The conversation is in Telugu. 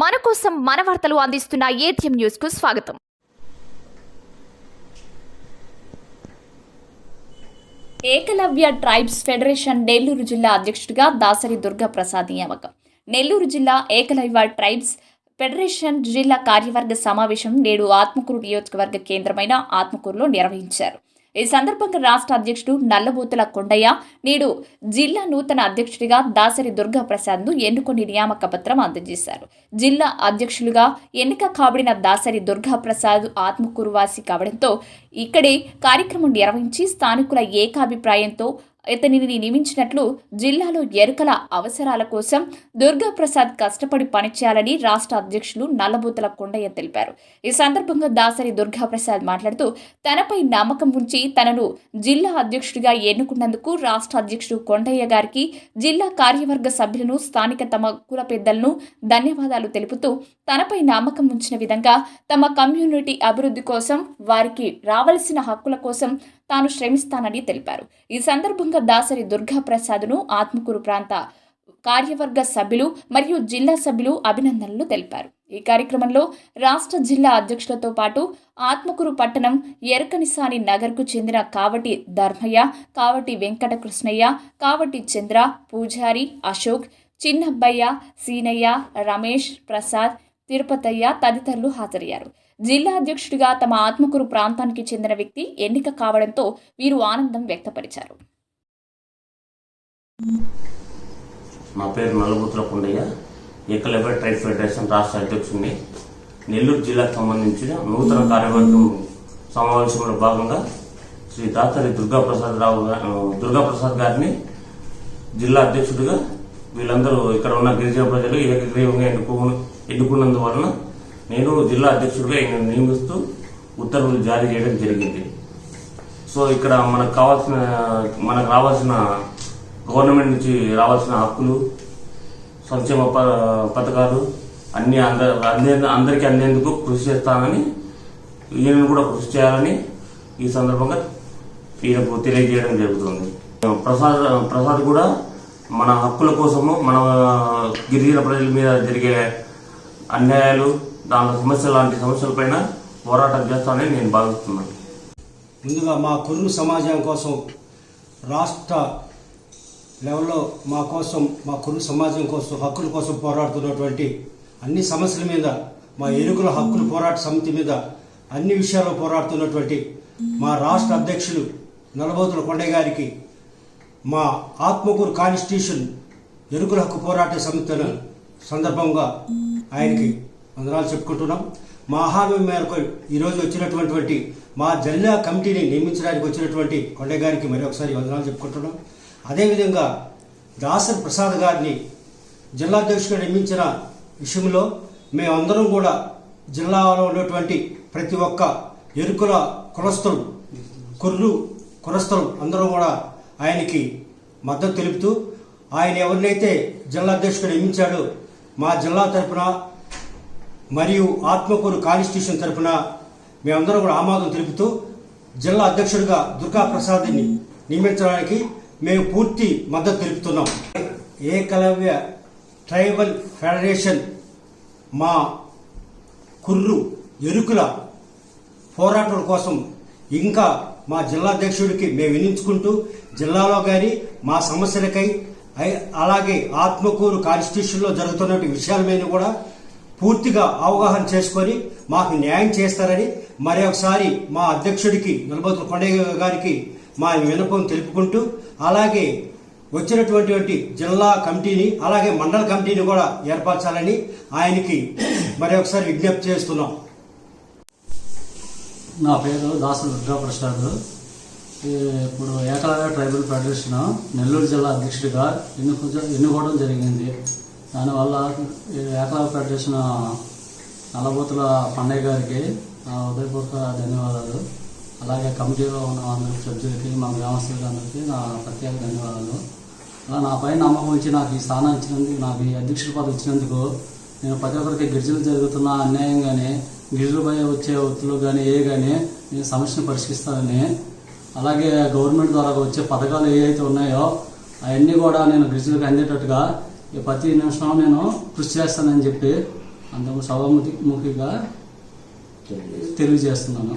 మన కోసం మన వార్తలు అందిస్తున్న ఏటీఎం న్యూస్కు స్వాగతం. ఏకలవ్య ట్రైబ్స్ ఫెడరేషన్ నెల్లూరు జిల్లా అధ్యక్షుడిగా దాసరి దుర్గా ప్రసాద్ నియామకం. నెల్లూరు జిల్లా ఏకలవ్య ట్రైబ్స్ ఫెడరేషన్ జిల్లా కార్యవర్గ సమావేశం నేడు ఆత్మకూరు నియోజకవర్గ కేంద్రమైన ఆత్మకూరులో నిర్వహించారు. ఈ సందర్భంగా రాష్ట్ర అధ్యక్షుడు నల్లబోతుల కొండయ్య నేడు జిల్లా నూతన అధ్యక్షుడిగా దాసరి దుర్గా ప్రసాద్ను ఎన్నుకొని నియామక పత్రం అందజేశారు. జిల్లా అధ్యక్షులుగా ఎన్నిక కాబడిన దాసరి దుర్గా ప్రసాద్ ఆత్మకూరువాసి కావడంతో ఇక్కడే కార్యక్రమం నిర్వహించి స్థానికుల ఏకాభిప్రాయంతో ఇతనిని నియమించినట్లు జిల్లాలో ఎరుకల అవసరాల కోసం దుర్గాప్రసాద్ కష్టపడి పనిచేయాలని రాష్ట్ర అధ్యక్షులు నల్లబూతల కొండయ్య తెలిపారు. ఈ సందర్భంగా దాసరి దుర్గాప్రసాద్ మాట్లాడుతూ తనపై నమ్మకం ఉంచి తనను జిల్లా అధ్యక్షుడిగా ఎన్నుకున్నందుకు రాష్ట్ర అధ్యక్షుడు కొండయ్య గారికి జిల్లా కార్యవర్గ సభ్యులను స్థానిక తమ కుల పెద్దలను ధన్యవాదాలు తెలుపుతూ తనపై నమ్మకం ఉంచిన విధంగా తమ కమ్యూనిటీ అభివృద్ధి కోసం వారికి రావలసిన హక్కుల కోసం తాను శ్రమిస్తానని తెలిపారు. ఈ సందర్భంగా దాసరి దుర్గా ప్రసాద్ను ఆత్మకూరు ప్రాంత కార్యవర్గ సభ్యులు మరియు జిల్లా సభ్యులు అభినందనలు తెలిపారు. ఈ కార్యక్రమంలో రాష్ట్ర జిల్లా అధ్యక్షులతో పాటు ఆత్మకూరు పట్టణం ఎరకనిసాని నగర్కు చెందిన కావటి ధర్మయ్య కావటి వెంకటకృష్ణయ్య కావటి చంద్ర పూజారి అశోక్ చిన్నబ్బయ్య సీనయ్య రమేష్ ప్రసాద్ తిరుపతయ్య తదితరులు హాజరయ్యారు. జిల్లా అధ్యక్షుడిగా తమ ఆత్మకూరు ప్రాంతానికి చెందిన వ్యక్తి ఎన్నిక కావడంతో వీరు ఆనందం వ్యక్తపరిచారు. నా పేరు నల్లబుత్ర పుండయ్య ఏకలవ్య ట్రైడ్ ఫెడరేషన్ రాష్ట్ర అధ్యక్షుడిని. నెల్లూరు జిల్లాకు సంబంధించిన నూతన కార్యవర్గం సమావేశంలో భాగంగా శ్రీ దాతరి దుర్గాప్రసాద్ రావు దుర్గాప్రసాద్ గారిని జిల్లా అధ్యక్షుడిగా వీళ్ళందరూ ఇక్కడ ఉన్న గిరిజన ప్రజలు ఏకగ్రీవంగా ఎన్నుకు ఎన్నుకున్నందువలన నేను జిల్లా అధ్యక్షుడిగా ఈయన నియమిస్తూ ఉత్తర్వులు జారీ చేయడం జరిగింది. సో ఇక్కడ మనకు కావాల్సిన మనకు రావాల్సిన గవర్నమెంట్ నుంచి రావాల్సిన హక్కులు సంక్షేమ ప- పథకాలు అన్ని అంద అందే అందరికీ అందేందుకు కృషి చేస్తానని ఈయనను కూడా కృషి చేయాలని ఈ సందర్భంగా ఈయనకు తెలియజేయడం జరుగుతుంది. ప్రసాద్ ప్రసాద్ కూడా మన హక్కుల కోసము మన గిరిజన ప్రజల మీద జరిగే అన్యాయాలు దాని సమస్యలు లాంటి సమస్యలపైన పోరాటం చేస్తానని నేను భావిస్తున్నాను. ముందుగా మా కుర్రు సమాజం కోసం రాష్ట్ర లెవెల్లో మా కోసం మా కురు సమాజం కోసం హక్కుల కోసం పోరాడుతున్నటువంటి అన్ని సమస్యల మీద మా ఎరుకుల హక్కుల పోరాట సమితి మీద అన్ని విషయాల్లో పోరాడుతున్నటువంటి మా రాష్ట్ర అధ్యక్షులు నలబోతుల కొండయ్య గారికి మా ఆత్మకూరు కాన్స్టిట్యూషన్ ఎరుకుల హక్కు పోరాట సమితి సందర్భంగా ఆయనకి వందనాలు చెప్పుకుంటున్నాం. మా హామీ మేరకు ఈరోజు వచ్చినటువంటి మా జిల్లా కమిటీని నియమించడానికి వచ్చినటువంటి కొండయ్య గారికి వందనాలు చెప్పుకుంటున్నాం. అదేవిధంగా దాసరి ప్రసాద్ గారిని జిల్లాధ్యక్షుడిగా నియమించిన విషయంలో మేమందరం కూడా జిల్లాలో ఉన్నటువంటి ప్రతి ఒక్క ఎరుకుల కులస్తులు కుర్రు కులస్తులు అందరూ కూడా ఆయనకి మద్దతు తెలుపుతూ ఆయన ఎవరినైతే జిల్లా అధ్యక్షుడు నియమించాడో మా జిల్లా తరపున మరియు ఆత్మకూరు కాన్స్టిట్యూషన్ తరపున మేమందరం కూడా ఆమోదం తెలుపుతూ జిల్లా అధ్యక్షుడిగా దుర్గా ప్రసాద్ని నియమించడానికి మేము పూర్తి మద్దతు తెలుపుతున్నాం. ఏకలవ్య ట్రైబల్ ఫెడరేషన్ మా కుర్రు ఎరుకుల పోరాటం కోసం ఇంకా మా జిల్లా అధ్యక్షుడికి మేము వినించుకుంటూ జిల్లాలో కానీ మా సమస్యలకై ఐ- అలాగే ఆత్మకూరు కాన్స్టిట్యూషన్లో జరుగుతున్న విషయాల మీద కూడా పూర్తిగా అవగాహన చేసుకొని మాకు న్యాయం చేస్తారని మరొకసారి మా అధ్యక్షుడికి నిలబోతుల కొండయ్య గారికి మా వినపం తెలుపుకుంటూ అలాగే వచ్చినటువంటి జిల్లా కమిటీని అలాగే మండల కమిటీని కూడా ఏర్పరచాలని ఆయనకి మరి ఒకసారి విజ్ఞప్తి చేస్తున్నాం. నా పేరు దాసు దుర్గాప్రసాద్ ఇప్పుడు ఏకలవ్య ట్రైబల్ ఫెడరేషన్ నెల్లూరు జిల్లా అధ్యక్షుడిగా ఎన్నుకు ఎన్నుకోవడం జరిగింది? దానివల్ల ఏకలవ్య ఫెడరేషన్ నల్లబోతుల పండయ్య గారికి హృదయపూర్వక ధన్యవాదాలు. అలాగే కమిటీలో ఉన్న అందరి సభ్యులకి మా గ్రామస్తులకి అందరికీ నా ప్రత్యేక ధన్యవాదాలు. అలా నా పైన నమ్మకం ఇచ్చి నాకు ఈ స్థానం ఇచ్చినందుకు నాకు ఈ అధ్యక్షుడి పదవి ఇచ్చినందుకు నేను ప్రతి ఒక్కరికి గిరిజనులు జరుగుతున్న అన్యాయం కానీ గిరిజనులపై వచ్చే ఒత్తులు కానీ ఏ కానీ నేను సమస్యను పరిష్కరిస్తానని అలాగే గవర్నమెంట్ ద్వారా వచ్చే పథకాలు ఏవైతే ఉన్నాయో అవన్నీ కూడా నేను గిరిజనులకు అందేటట్టుగా ఈ ప్రతి నిమిషం నేను కృషి చేస్తానని చెప్పి అంతకు సభాముఖిగా తెలియజేస్తున్నాను.